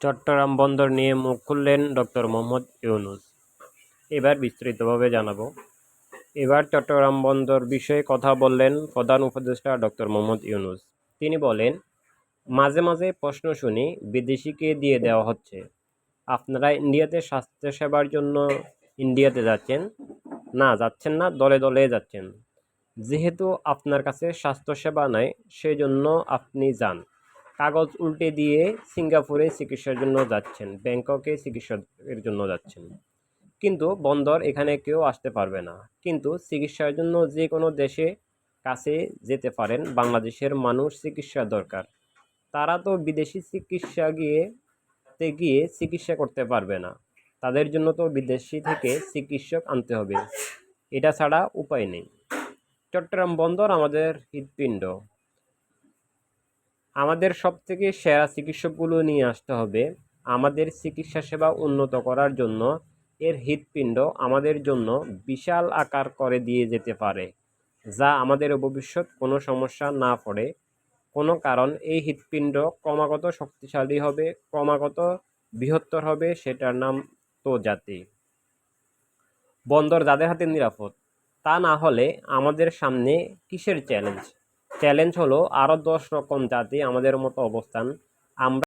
চট্টগ্রাম বন্দর নিয়ে মুখ খুললেন ডক্টর মোহাম্মদ ইউনুস। এবার বিস্তারিতভাবে জানাব। এবার চট্টগ্রাম বন্দর বিষয়ে কথা বললেন প্রধান উপদেষ্টা ডক্টর মোহাম্মদ ইউনুস। তিনি বলেন, মাঝে মাঝে প্রশ্ন শুনি বিদেশিকে দিয়ে দেওয়া হচ্ছে। আপনারা ইন্ডিয়াতে স্বাস্থ্যসেবার জন্য ইন্ডিয়াতে যাচ্ছেন? না যাচ্ছেন না, দলে দলে যাচ্ছেন। যেহেতু আপনার কাছে স্বাস্থ্যসেবা নাই, সেজন্য আপনি যান। কাগজ উল্টে দিয়ে সিঙ্গাপুরে চিকিৎসার জন্য যাচ্ছেন, ব্যাংককে চিকিৎসার জন্য যাচ্ছেন। কিন্তু বন্দর এখানে কেউ আসতে পারবে না। কিন্তু চিকিৎসার জন্য যে কোনো দেশে কাছে যেতে পারেন, বাংলাদেশের মানুষ চিকিৎসা দরকার। তারা তো বিদেশি চিকিৎসা গিয়ে গিয়ে চিকিৎসা করতে পারবে না। তাদের জন্য তো বিদেশি থেকে চিকিৎসক আনতে হবে। এটা ছাড়া উপায় নেই। চট্টগ্রাম বন্দর আমাদের হৃৎপিণ্ড। আমাদের সব থেকে সেরা চিকিৎসকগুলো নিয়ে আসতে হবে আমাদের চিকিৎসা সেবা উন্নত করার জন্য। এর হৃৎপিণ্ড আমাদের জন্য বিশাল আকার করে দিয়ে যেতে পারে, যা আমাদের ভবিষ্যৎ কোনো সমস্যা না পড়ে। কোনো কারণ, এই হৃৎপিণ্ড ক্রমাগত শক্তিশালী হবে, ক্রমাগত বৃহত্তর হবে, সেটার নাম তো জাতি। বন্দর যাদের হাতে নিরাপদ, তা না হলে আমাদের সামনে কিসের চ্যালেঞ্জ? চ্যালেঞ্জ হলো আরও দশ রকম জাতি আমাদের মতো অবস্থান। আমরা